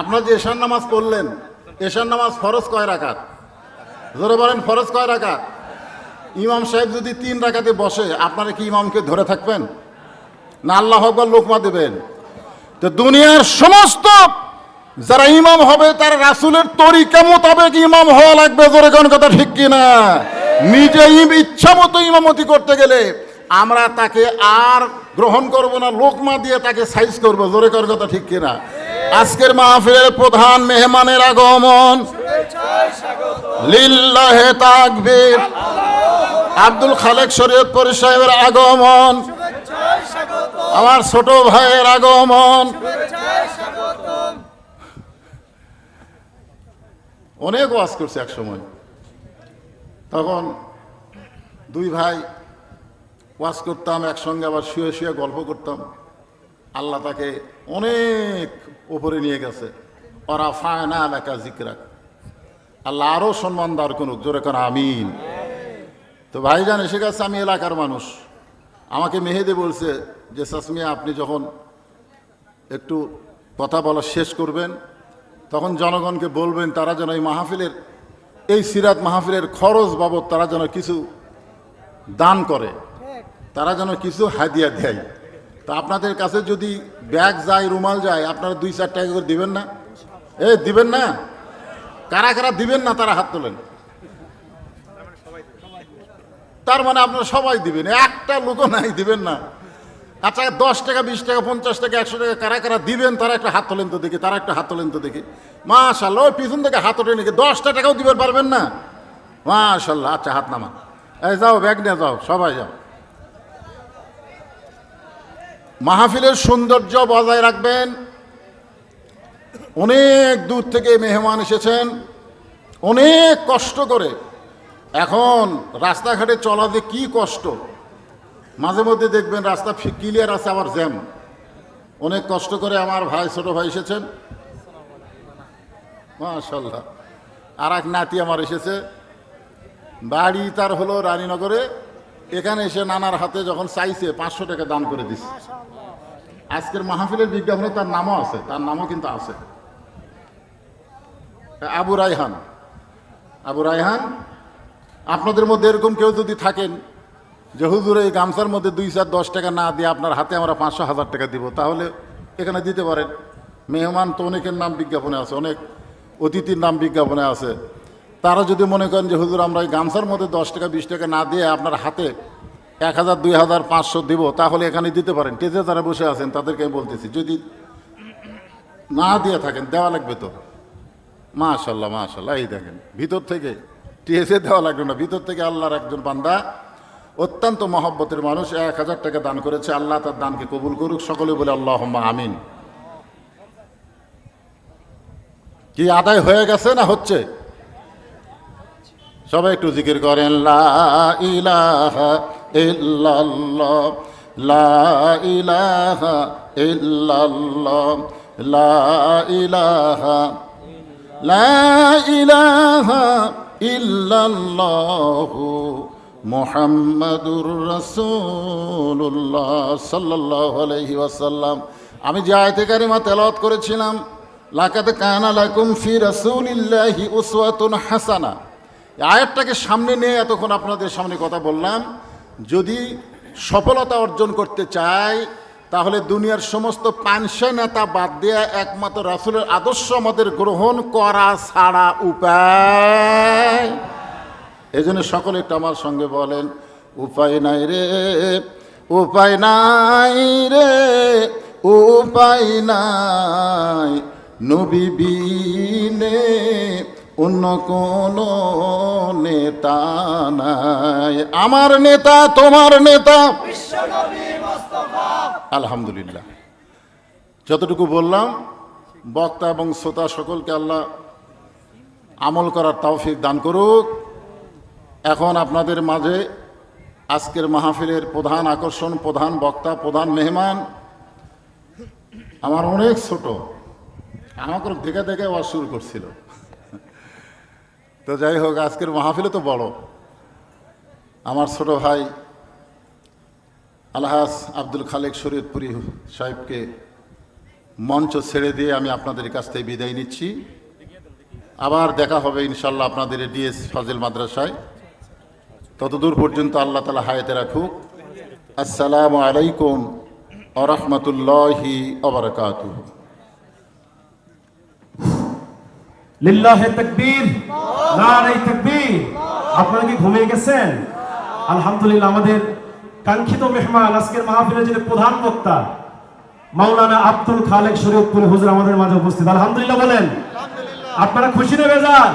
আপনার যে এশার নামাজ পড়লেন, এশার নামাজ ফরজ কয় রাকাত? জোরে বলেন, ফরজ কয় রাকাত? ইমাম সাহেব যদি তিন রাকাতে বসে, আপনারা কি ইমামকে ধরে থাকবেন? না আল্লাহ আকবর লোকমা দেবেন? তো দুনিয়ার সমস্ত যারা ইমাম হবে, তারা রাসুলের তরিকা মোতাবেক ইমাম হওয়া লাগবে, জোরে কোন কথা ঠিক কিনা? নিজে ইচ্ছা মতো ইমামতি করতে গেলে আমরা তাকে আর গ্রহণ করব না, লোকমা দিয়ে তাকে সাইজ করব, জোরে কোন কথা ঠিক কিনা? আজকের মাহফিলের প্রধান মেহমানের আগমন। লিল্লাহে তাকবীর। আব্দুল খালেক শরীয়তপুর সাহেবের আগমন। আমার ছোট ভাইয়ের আগমন। অনেক ওয়াজ করছে এক সময়। তখন দুই ভাই ওয়াজ করতাম, একসঙ্গে আবার শুয়ে শুয়ে গল্প করতাম। আল্লাহ তাকে অনেক উপরে নিয়ে গেছে। ওরা ফায়না এলাকা জিকরা আল্লাহ আরও সম্মান দার করুক, জোরে কেন, আমিন। তো ভাইজান, এসে গেছে, আমি এলাকার মানুষ। আমাকে মেহেদে বলছে যে সাসমিয়া আপনি যখন একটু কথা বলা শেষ করবেন, তখন জনগণকে বলবেন, তারা যেন এই মাহফিলের, এই সিরাত মাহফিলের খরচ বাবদ তারা যেন কিছু দান করে, তারা যেন কিছু হাদিয়া দেয়। তা আপনাদের কাছে যদি ব্যাগ যায়, রুমাল যায়, আপনারা দুই চার টাকা করে দিবেন না? এ, দিবেন না? কারা কারা দিবেন না তারা হাত তোলেন? তার মানে আপনারা সবাই দিবেন, একটা লোকও নাই, দিবেন না। আচ্ছা দশ টাকা, বিশ টাকা, পঞ্চাশ টাকা, একশো টাকা কারা কারা দিবেন, তারা একটা হাত তোলেন তো দেখি, তারা একটা হাত তোলেন তো দেখি। মাশাল্লাহ ওই পিছন থেকে হাত ওঠে নাকি দশটা টাকাও দিবেন পারবেন না? মাশাল্লাহ আচ্ছা হাত নামা এই যাও, ব্যাগ নিয়ে যাও, সবাই যাও। মাহফিলের সৌন্দর্য বজায় রাখবেন। অনেক দূর থেকে মেহমান এসেছেন। অনেক কষ্ট করে। এখন রাস্তাঘাটে চলা যে কী কষ্ট। মাঝে মধ্যে দেখবেন রাস্তা ক্লিয়ার আছে আবার জ্যাম অনেক কষ্ট করে আমার ভাই, ছোট ভাই এসেছেন। মাশাল্লাহ আর এক নাতি আমার এসেছে। বাড়ি তার হলো রানীনগরে। এখানে এসে নানার হাতে যখন চাইছে, পাঁচশো টাকা দান করে দিছে। আজকের মাহফিলের বিজ্ঞাপনে তার নামও আছে, তার নামও কিন্তু আছে। আবু রায়হান। আবু রায়হান, আপনাদের মধ্যে এরকম কেউ যদি থাকেন যে, হুজুর, এই গামছার মধ্যে দুই চার দশ টাকা না দিয়ে আপনার হাতে আমরা পাঁচশো হাজার টাকা দিব, তাহলে এখানে দিতে পারেন। মেহমান তো অনেকের নাম বিজ্ঞাপনে আছে, অনেক অতিথির নাম বিজ্ঞাপনে আছে। তারা যদি মনে করেন যে, হুজুর, আমরা এই গামছার মধ্যে দশ টাকা, বিশ টাকা না দিয়ে আপনার হাতে এক হাজার, দুই হাজার, পাঁচশো দিব, তাহলে এখানে দিতে পারেন। টেজে যারা বসে আছেন, তাদেরকে আমি বলতেছি, যদি না দিয়ে থাকেন, দেওয়া লাগবে তো? মাশাল্লাহ মাশাল্লাহ, এই দেখেন, ভিতর থেকে টিএসএ দেওয়া লাগবে না। ভিতর থেকে আল্লাহর একজন বান্দা, অত্যন্ত মহব্বতের মানুষ, এক হাজার টাকা দান করেছে, আল্লাহ তার দানকে কবুল করুক, সকলে বলে আল্লাহ আমিন। কি আদায় হয়ে গেছে না হচ্ছে? সবাই একটু জিকির করেন, লা ইলাহা ইল্লাল্লাহ, লা ইলাহা ইল্লাল্লাহ, লা ইলাহা লা ইলাহা ইল্লাল্লাহু মুহাম্মাদুর রাসূলুল্লাহ সাল্লাল্লাহু আলাইহি ওয়াসাল্লাম। আমি যে আয়াতে কারিমা তেলাওয়াত করেছিলাম, লাকাদ কানা লাকুম ফি রাসূলিল্লাহি উসওয়াতুন হাসানা। আয়াতটাকে সামনে নিয়ে এতক্ষণ আপনাদের সামনে কথা বললাম। যদি সফলতা অর্জন করতে চাই তাহলে দুনিয়ার সমস্ত পানসা নেতা বাদ দিয়ে একমাত্র রাসুলের আদর্শ আমাদের গ্রহণ করা ছাড়া উপায়। এই জন্য সকলে একটু আমার সঙ্গে বলেন, উপায় নাই রে, উপায় নাই রে, উপায় নাই। নবী বিনে অন্য কোন নেতা নাই। আমার নেতা, তোমার নেতা। আলহামদুলিল্লাহ। যতটুকু বললাম, বক্তা এবং শ্রোতা সকলকে আল্লাহ আমল করার তৌফিক দান করুক। এখন আপনাদের মাঝে আজকের মাহফিলের প্রধান আকর্ষণ, প্রধান বক্তা, প্রধান মেহমান। আমার অনেক ছোট। আমাকে দেখে দেখে আওয়াজ শুরু করছিল। তো যাই হোক, আজকের মাহফিলে তো বড়। আমার ছোট ভাই আলহাস আব্দুল খালেক শরীয়তপুরি সাহেবকে মঞ্চ ছেড়ে দিয়ে আমি আপনাদের কাছ থেকে বিদায় নিচ্ছি। আবার দেখা হবে ইনশাল্লাহ আপনাদের ডিএস ফাজিল মাদ্রাসায়। ততদূর পর্যন্ত আল্লাহ তালা হায়াতে রাখুক। আসসালামু আলাইকুম আরহামতুল্লাহি আবরকাতু লিল্লাহে তাকবীর। আপনারা কি ঘুমিয়ে গেছেন? আলহামদুলিল্লাহ, আমাদের কাঙ্ক্ষিত মেহমান, আজকের মাহফিলের যিনি প্রধান বক্তা, মাওলানা আব্দুল খালেক শরীয়তপুরি হুজুর আমাদের মাঝে উপস্থিত। আলহামদুলিল্লাহ বলেন। আপনারা খুশি নেবে যান